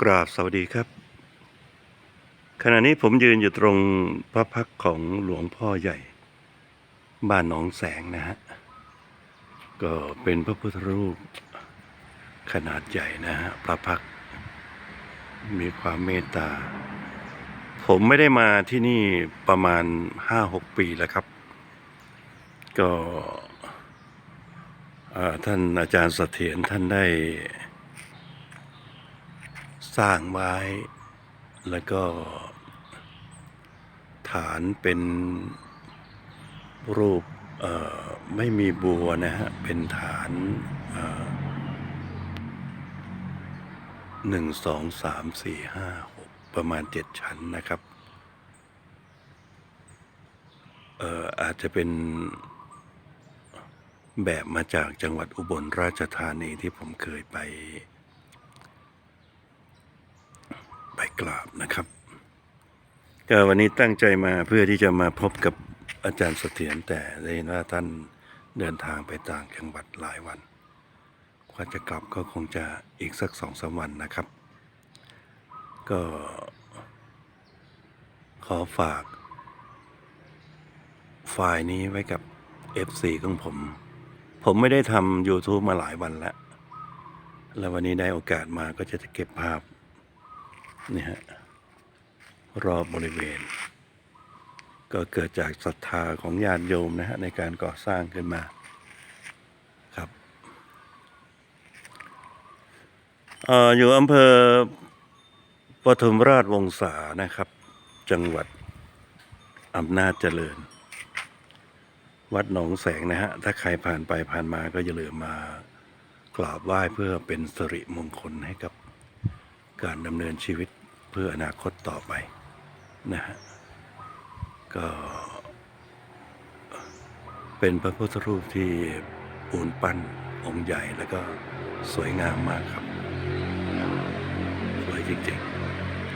กราบสวัสดีครับ ขณะนี้ผมยืนอยู่ตรงพระพักของหลวงพ่อใหญ่ บ้านหนองแสงนะฮะ ก็เป็นพระพุทธรูปขนาดใหญ่นะฮะพระพัก มีความเมตตา ผมไม่ได้มาที่นี่ประมาณห้าหกปีแล้วครับ ก็ท่านอาจารย์เสถียรท่านได้ สร้างไว้แล้วก็ ฐานเป็นรูปไม่มีบัวนะฮะ เป็นฐานหนึ่งสองสามสี่ห้าหกประมาณเจ็ดชั้นนะครับเอ่ออาจจะเป็นแบบมาจากจังหวัดอุบลราชธานีที่ผมเคยไป ไปกราบนะครับ ก็วันนี้ตั้งใจมาเพื่อที่จะมาพบกับอาจารย์เสถียรแต่ได้เห็นว่าท่านเดินทางไปต่างจังหวัดหลายวันกว่าจะกลับก็คงจะอีกสักสองสามวันนะครับ ก็ ขอฝากไฟล์นี้ไว้กับ FC ของผม ผมไม่ได้ทำ YouTube มาหลายวันแล้ว แล้ววันนี้ได้โอกาสมาก็จะเก็บภาพ นี่ฮะรอบบริเวณ ก็เกิดจากศรัทธาของญาติโยมนะฮะในการก่อสร้างขึ้นมาครับเอออยู่อำเภอปทุมราชวงศานะครับ จังหวัดอำนาจเจริญ วัดหนองแสงนะฮะ ถ้าใครผ่านไปผ่านมาก็อย่าลืมมากราบไหว้เพื่อเป็นสิริมงคลให้กับ การดำเนินชีวิตเพื่ออนาคตต่อไปนะฮะก็เป็นพระพุทธรูปที่ปูนปั้นองค์ใหญ่แล้วก็สวยงามมากครับ สวยจริง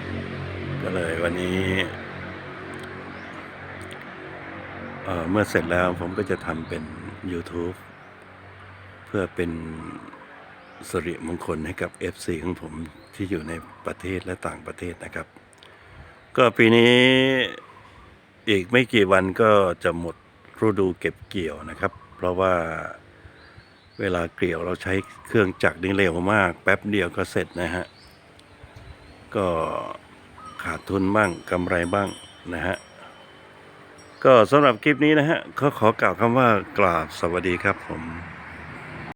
ๆ ก็เลยวันนี้เเมื่อเสร็จแล้วผมก็จะทำเป็น YouTube เพื่อเป็น สิริมงคลให้กับ FC ของผมที่อยู่ในประเทศและต่างประเทศนะครับ ก็ปีนี้อีกไม่กี่วันก็จะหมดฤดูเก็บเกี่ยวนะครับ เพราะว่าเวลาเกี่ยวเราใช้เครื่องจักรนี่เร็วมาก แป๊บเดียวก็เสร็จนะฮะ ก็ขาดทุนบ้างกำไรบ้างนะฮะ ก็สำหรับคลิปนี้นะฮะก็ขอกล่าวคำว่ากราบสวัสดีครับผม